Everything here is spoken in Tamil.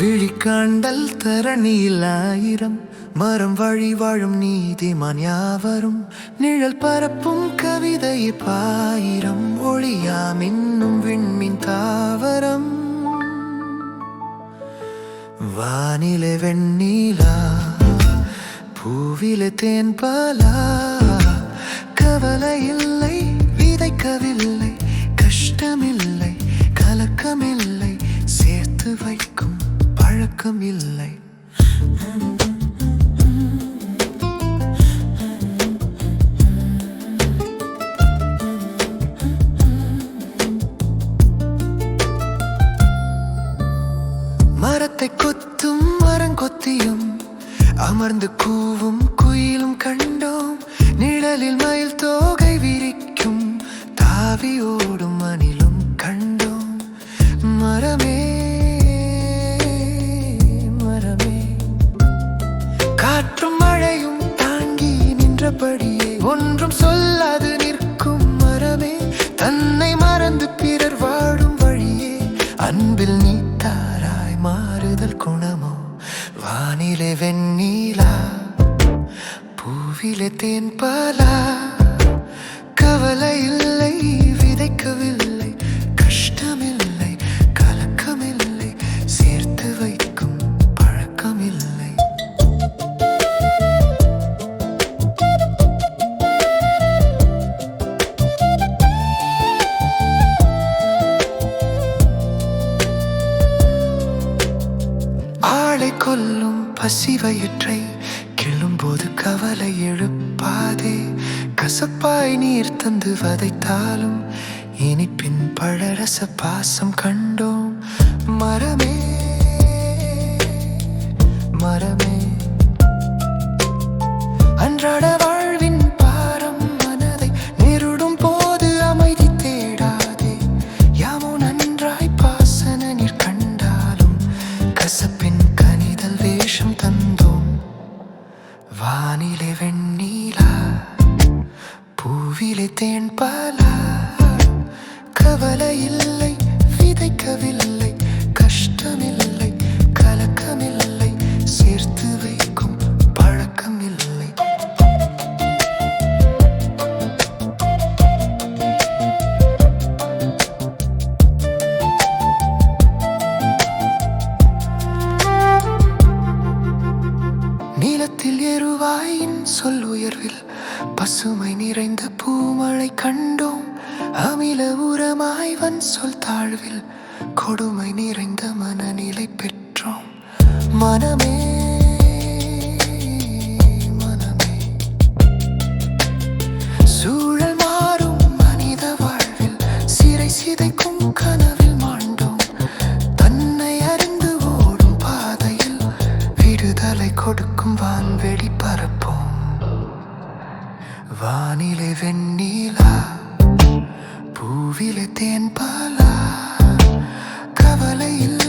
விழிக்காண்டல் தரணியில் ஆயிரம். மரம் வழி வாழும் நீதிமான் யாவரும். நிழல் பரப்பும் கவிதை பாயிரம். ஒளியாம் இன்னும் விண்மின் தாவரம். வானிலே வெண்ணீலா பூவிலே தேன்பலா கவலை இல்லை விதைக்கவில்லை. மரத்தை கொத்தும் மரங்கொத்தியும் அமர்ந்து கூவும் குயிலும் கண்டோம் நிழலில் மயில் தோகை விரிக்கும் தாவி ஓடும் அணிலும் கண்டோம். மரமே மரமே. காற்றும் மழையும் தாங்கி நின்றபடியே ஒன்றும் சொல்ல காதல் குணமோ? வானிலே வெண்ணீலா? பூவிலே தேன் பாலா? கவலையில் பசிவயிற்றை கிள்ளும்போது கவலை எழுப்பாதே. கசப்பாய் நீர் தந்து வதைத்தாலும் இனிப்பின் பழரச பாசம் கண்டோம். மரமே மரமே. அன்றாட வாழ்வின் பாரம் மனதை நெருடும் போது அமைதி தேடாதே. யாமோ நன்றாய் பாசன நீர் கண்டாலும் கசப்பின் வேஷம் தந்தோம். வானிலை வெண்ணீலா பூவிலை தேன் பாலா கவலை இல்லை விதைக்கவில்லை கஷ்டமில்லை. நீலத்தில் எருவாயின் சொல் உயர்வில் பசுமை நிறைந்த பூமழை கண்டோம். அமில உரமாய்வன் சொல் தாழ்வில் கொடுமை நிறைந்த மனநிலை பெற்றோம். மனமே வெண்ணீலா பூவில தேன் பாலா கவலை இல்லை.